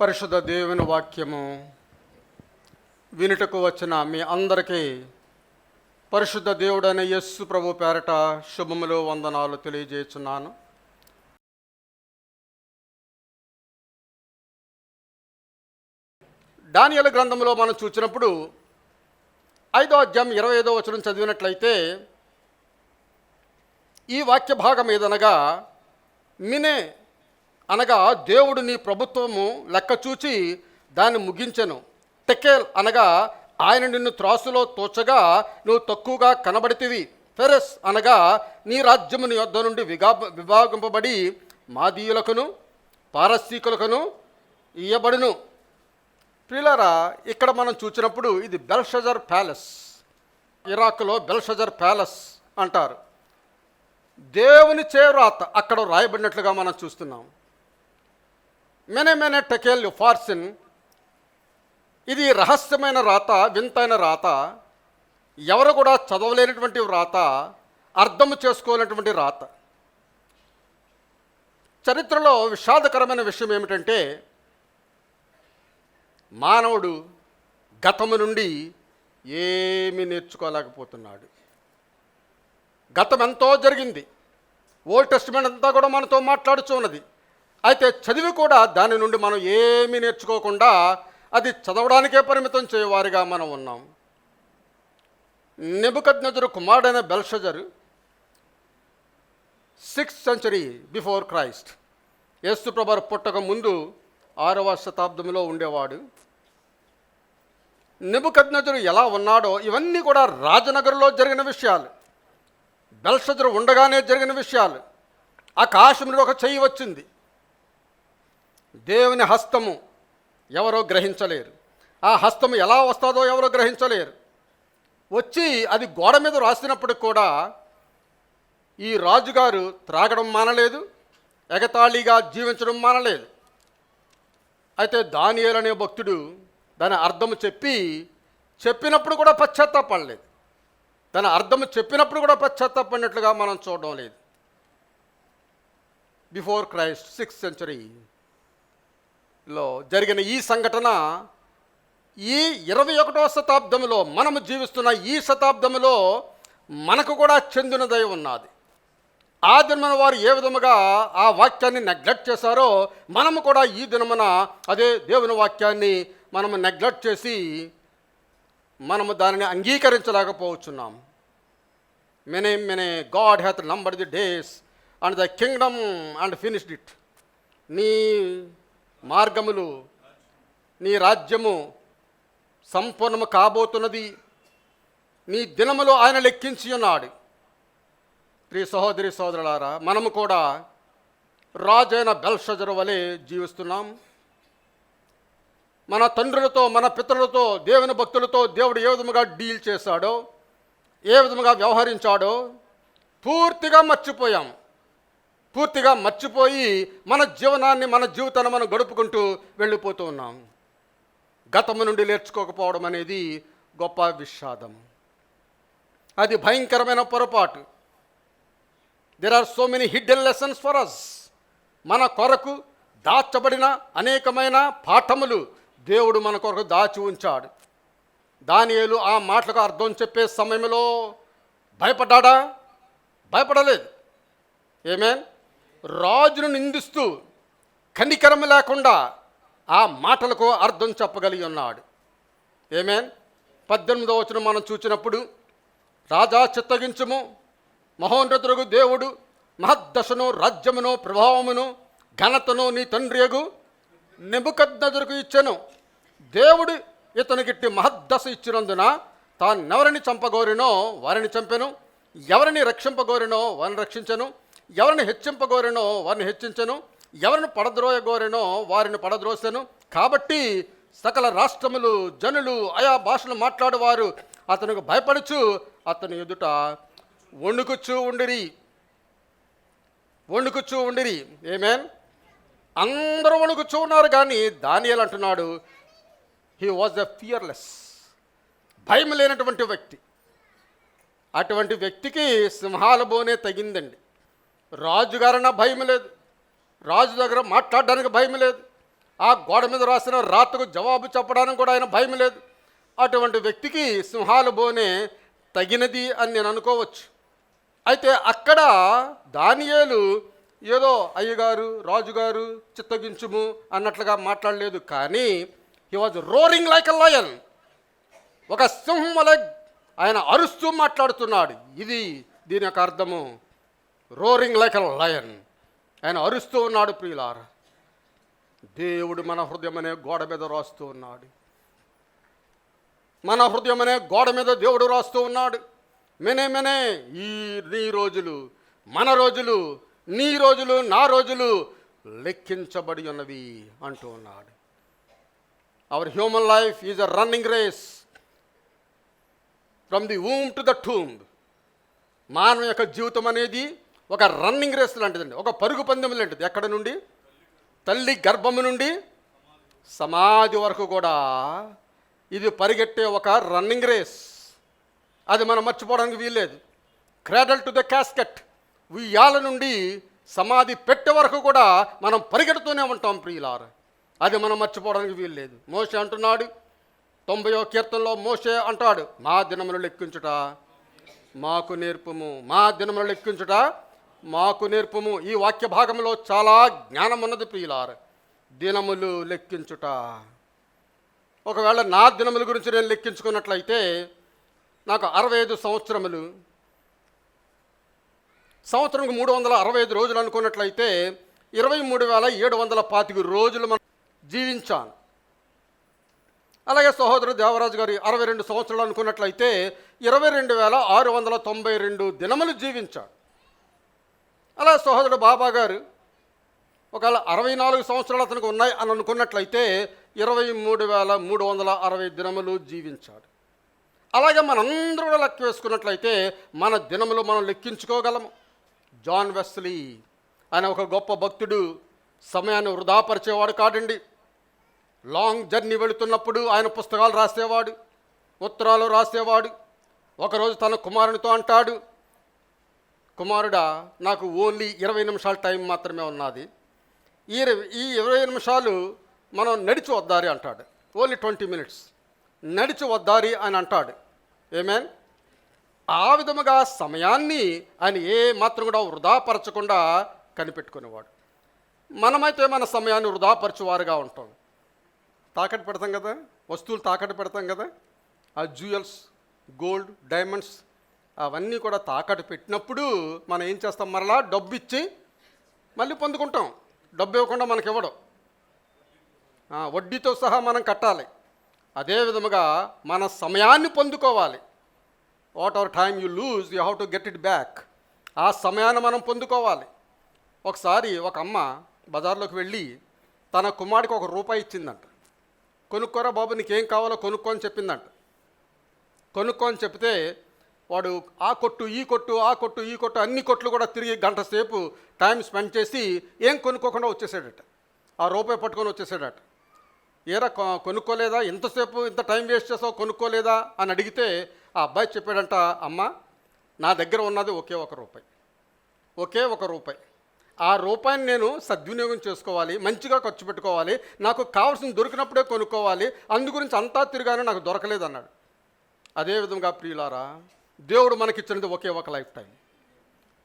పరిశుద్ధ దేవుని వాక్యము వినుటకు వచ్చిన మీ అందరికీ పరిశుద్ధ దేవుడైన యస్సు ప్రభు పేరట శుభములు వందనాలు తెలియజేస్తున్నాను. డానియల గ్రంథంలో మనం చూసినప్పుడు ఐదో అధ్యాయం ఇరవై ఐదో వచనం చదివినట్లయితే ఈ వాక్య భాగం ఏదనగా మినే అనగా దేవుడు నీ ప్రభుత్వము లెక్క చూచి దాన్ని ముగించెను. టెకేల్ అనగా ఆయన నిన్ను త్రాసులో తోచగా నువ్వు తక్కువగా కనబడితివి. ఫెరస్ అనగా నీ రాజ్యము నీ యొద్ద నుండి విగా విభాగింపబడి మాదీయులకును పారసీకులకును ఇయ్యబడును. ప్రియులారా ఇక్కడ మనం చూసినప్పుడు ఇది బెల్షజర్ ప్యాలెస్. ఇరాక్లో బెల్షజర్ ప్యాలెస్ అంటారు. దేవుని చేరాత అక్కడ రాయబడినట్లుగా మనం చూస్తున్నాం. మెనే మెనే టెకేల్ ఫార్సిన్. ఇది రహస్యమైన రాత వింతైన రాత. ఎవరు కూడా చదవలేనటువంటి రాత అర్థం చేసుకోలేనటువంటి రాత. చరిత్రలో విషాదకరమైన విషయం ఏమిటంటే మానవుడు గతము నుండి ఏమీ నేర్చుకోలేకపోతున్నాడు. గతం ఎంతో జరిగింది. ఓల్డ్ టెస్ట్మెంట్ అంతా కూడా మనతో మాట్లాడుచు ఉన్నది. అయితే చదివి కూడా దాని నుండి మనం ఏమీ నేర్చుకోకుండా అది చదవడానికే పరిమితం చేయవారిగా మనం ఉన్నాం. నెబుకద్నజరు కుమారుడైన Belshazzar sixth century before Christ. యేసుప్రభర్ పుట్టక ముందు ఆరవ శతాబ్దంలో ఉండేవాడు. నెబుకద్నజరు ఎలా ఉన్నాడో ఇవన్నీ కూడా రాజనగర్లో జరిగిన విషయాలు. బెల్సదురు ఉండగానే జరిగిన విషయాలు. ఆకాశం నుండి ఒక చెయ్యి వచ్చింది. దేవుని హస్తము ఎవరో గ్రహించలేరు. ఆ హస్తము ఎలా వస్తుందో ఎవరో గ్రహించలేరు. వచ్చి అది గోడ మీద రాసినప్పటికి కూడా ఈ రాజుగారు త్రాగడం మానలేదు ఎగతాళిగా జీవించడం మానలేదు. అయితే దానియేలు అనే భక్తుడు దాని అర్థం చెప్పి చెప్పినప్పుడు కూడా పశ్చాత్తాపడలేదు. తన అర్థం చెప్పినప్పుడు కూడా పశ్చాత్తాపడినట్లుగా మనం చూడడం లేదు. బిఫోర్ క్రైస్ట్ సిక్స్త్ సెంచరీలో జరిగిన ఈ సంఘటన ఈ ఇరవై ఒకటో శతాబ్దంలో మనము జీవిస్తున్న ఈ శతాబ్దంలో మనకు కూడా చెందినదై ఉన్నది. ఆ దినమున వారు ఏ విధముగా ఆ వాక్యాన్ని నెగ్లెక్ట్ చేశారో మనము కూడా ఈ దినమున అదే దేవుని వాక్యాన్ని మనము నెగ్లెక్ట్ చేసి మనము దానిని అంగీకరించలేకపోవచ్చున్నాం. మెనే మెనే God hath number the days and the kingdom and finished it నీ మార్గములు నీ రాజ్యము సంపూర్ణము కాబోతున్నది. నీ దినములు ఆయన లెక్కించి ఉన్నాడు. ప్రియ సహోదరి సోదరులారా మనము కూడా రాజైన బెల్షజరు వలె జీవిస్తున్నాం. మన తండ్రులతో మన పితరులతో దేవుని భక్తులతో దేవుడు ఏ విధముగా డీల్ చేశాడో ఏ విధముగా వ్యవహరించాడో పూర్తిగా మర్చిపోయాం. పూర్తిగా మర్చిపోయి మన జీవనాన్ని మన జీవితాన్ని మనం గడుపుకుంటూ వెళ్ళిపోతూ ఉన్నాం. గతము నుండి నేర్చుకోకపోవడం అనేది గొప్ప విషాదం. అది భయంకరమైన పొరపాటు. There are so many hidden lessons for us మన కొరకు దాచబడిన అనేకమైన పాఠములు దేవుడు మన కొరకు దాచి ఉంచాడు. దానియేలు ఆ మాటలకు అర్థం చెప్పే సమయంలో భయపడ్డాడా? భయపడలేదు. ఏమేన్? రాజును నిందిస్తూ కనికరం లేకుండా ఆ మాటలకు అర్థం చెప్పగలిగి ఉన్నాడు. ఏమేన్? పద్దెనిమిదో వచనం మనం చూసినప్పుడు రాజా చిత్తగించుము మహోన్నతులకు దేవుడు మహద్దశను రాజ్యమును ప్రభావమును ఘనతను నీ తండ్రియగు నెబుకద్నజరుకు ఇచ్చను. దేవుడు ఇతనికిట్టి మహద్దశ ఇచ్చినందున తానెవరిని చంపగోరినో వారిని చంపెను. ఎవరిని రక్షింపగోరినో వారిని రక్షించను. ఎవరిని హెచ్చింపగోరినో వారిని హెచ్చించను. ఎవరిని పడద్రోయగోరినో వారిని పడద్రోసెను. కాబట్టి సకల రాష్ట్రములు జనులు ఆయా భాషలు మాట్లాడేవారు. అతనికి భయపడుచు అతని ఎదుట వణుకుచ్చు ఉండిరి. వణుకుచ్చు ఉండిరి. ఏమేన్ అందరూ వణుకుచూ ఉన్నారు కానీ దానియల్ అంటున్నాడు హీ వాజ్ ఎ ఫియర్లెస్ భయం లేనటువంటి వ్యక్తి. అటువంటి వ్యక్తికి సింహాల బోనే తగిందండి రాజుగారన్నా భయం లేదు. రాజు దగ్గర మాట్లాడడానికి భయం లేదు. ఆ గోడ మీద రాసిన రాతకు జవాబు చెప్పడానికి కూడా ఆయన భయం లేదు. అటువంటి వ్యక్తికి సింహాలు బోనే తగినది అని నేను అనుకోవచ్చు. అయితే అక్కడ దానియేలు ఏదో అయ్యగారు రాజుగారు చిత్తగించుము అన్నట్లుగా మాట్లాడలేదు కానీ he was roaring like a lion ఒక సింహం వలె ఆయన అరుస్తూ మాట్లాడుతున్నాడు. ఇది దీని యొక్క అర్థము. రోరింగ్ లైక్ అ లయన్ ఆయన అరుస్తూ ఉన్నాడు ప్రియులార. దేవుడు మన హృదయం అనే గోడ మీద రాస్తూ ఉన్నాడు. మన హృదయం అనే గోడ మీద దేవుడు రాస్తూ ఉన్నాడు. మెనే మెనే ఈ నీ రోజులు మన రోజులు నీ రోజులు నా రోజులు లెక్కించబడి ఉన్నవి అంటూ ఉన్నాడు. Our human life is a running race from the womb to the tomb మానవ యొక్క జీవితం అనేది ఒక రన్నింగ్ రేస్ లాంటిదండి. ఒక పరుగు పందెం లాంటిది. ఎక్కడ నుండి? తల్లి గర్భము నుండి సమాధి వరకు కూడా ఇది పరిగెట్టే ఒక రన్నింగ్ రేస్ అది మనం మర్చిపోవడానికి వీల్లేదు. క్రాడల్ టు ద క్యాస్కెట్ ఉయ్యాల నుండి సమాధి పెట్టే వరకు కూడా మనం పరిగెడుతూనే ఉంటాం ప్రియులారా. అది మనం మర్చిపోవడానికి వీలు లేదు మోసే అంటున్నాడు తొంభయో కీర్తనలో మోసే అంటాడు మా దినములు లెక్కించుట మాకు నేర్పము. మా దినములు లెక్కించుట మాకు నేర్పము. ఈ వాక్య భాగంలో చాలా జ్ఞానం ఉన్నది ప్రియులారు. దినములు లెక్కించుట. ఒకవేళ నా దినముల గురించి నేను లెక్కించుకున్నట్లయితే నాకు అరవై ఐదు సంవత్సరములు సంవత్సరంకు మూడు వందల అరవై ఐదు రోజులు అనుకున్నట్లయితే ఇరవై మూడు వేల ఏడు వందల పాతిక రోజులు మనం జీవించాను. అలాగే సహోదరు దేవరాజు గారి అరవై రెండు సంవత్సరాలు అనుకున్నట్లయితే ఇరవై రెండు వేల ఆరు వందల తొంభై రెండు దినములు జీవించాడు. అలా సహోదరుడు బాబా గారు ఒకవేళ అరవై నాలుగు సంవత్సరాలు అతనికి ఉన్నాయి అని అనుకున్నట్లయితే ఇరవై మూడు వేల మూడు వందల అరవై దినములు జీవించాడు. అలాగే మనందరూ కూడా లెక్క వేసుకున్నట్లయితే మన దినములు మనం లెక్కించుకోగలము. జాన్ వెస్లీ అనే ఒక గొప్ప భక్తుడు సమయాన్ని వృధాపరిచేవాడు కాడండి. లాంగ్ జర్నీ వెళుతున్నప్పుడు ఆయన పుస్తకాలు రాసేవాడు ఉత్తరాలు రాసేవాడు. ఒకరోజు తన కుమారునితో అంటాడు కుమారుడా నాకు ఓన్లీ ఇరవై నిమిషాల టైం మాత్రమే ఉన్నది. ఈ ఈ ఇరవై నిమిషాలు మనం నడిచి వద్దారి అంటాడు. Only twenty minutes. నడిచి వద్దారి అని అంటాడు. ఏమేన్ ఆ విధముగా సమయాన్ని ఆయన ఏ మాత్రం కూడా వృధాపరచకుండా కనిపెట్టుకునేవాడు. మనమైతే మన సమయాన్ని వృధాపరచువారుగా ఉంటాం. తాకట్టు పెడతాం కదా వస్తువులు తాకట్టు పెడతాం కదా ఆ జ్యువెల్స్ గోల్డ్ డైమండ్స్ అవన్నీ కూడా తాకట్టు పెట్టినప్పుడు మనం ఏం చేస్తాం? మరలా డబ్బు ఇచ్చి మళ్ళీ పొందుకుంటాం. డబ్బు ఇవ్వకుండా మనకి ఇవ్వడం. వడ్డీతో సహా మనం కట్టాలి. అదే విధముగా మన సమయాన్ని పొందుకోవాలి. What our time you lose you have to get it back ఆ సమయాన్ని మనం పొందుకోవాలి. ఒకసారి ఒక అమ్మ బజార్లోకి వెళ్ళి తన కుమారుడికి ఒక రూపాయి ఇచ్చిందంట. కొనుక్కోరా బాబు నీకేం కావాలో కొనుక్కో అని చెప్పిందంట. కొనుక్కో అని చెప్తే వాడు ఆ కొట్టు ఈ కొట్టు ఆ కొట్టు ఈ కొట్టు అన్ని కొట్లు కూడా తిరిగి గంట సేపు టైం స్పెండ్ చేసి ఏం కొనుక్కోకుండా వచ్చేసాడట. ఆ రూపాయి పట్టుకొని వచ్చేసాడట. ఏరా కొనుక్కోలేదా? ఇంతసేపు ఇంత టైం వేస్ట్ చేసావు? కొనుక్కోలేదా? అని అడిగితే ఆ అబ్బాయి చెప్పాడంట అమ్మ నా దగ్గర ఉన్నది ఒకే ఒక రూపాయి. ఒకే ఒక రూపాయి. ఆ రూపాయిని నేను సద్వినియోగం చేసుకోవాలి మంచిగా ఖర్చు పెట్టుకోవాలి నాకు కావాల్సిన దొరికినప్పుడే కొనుక్కోవాలి అందు గురించి అంతా తిరగానే నాకు దొరకలేదన్నాడు. అదేవిధంగా ప్రియులారా దేవుడు మనకిచ్చినది ఒకే ఒక లైఫ్ టైం.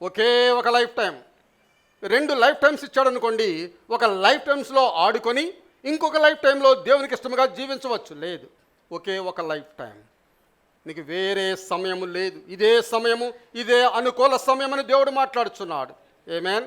ఒకే ఒక లైఫ్ టైం. రెండు లైఫ్ టైమ్స్ ఇచ్చాడనుకోండి ఒక లైఫ్ టైమ్స్లో ఆడుకొని ఇంకొక లైఫ్ టైంలో దేవునికి ఇష్టంగా జీవించవచ్చు. లేదు. ఒకే ఒక లైఫ్ టైం. నీకు వేరే సమయము లేదు. ఇదే సమయము ఇదే అనుకూల సమయం అని దేవుడు మాట్లాడుచున్నాడు. ఏమేన్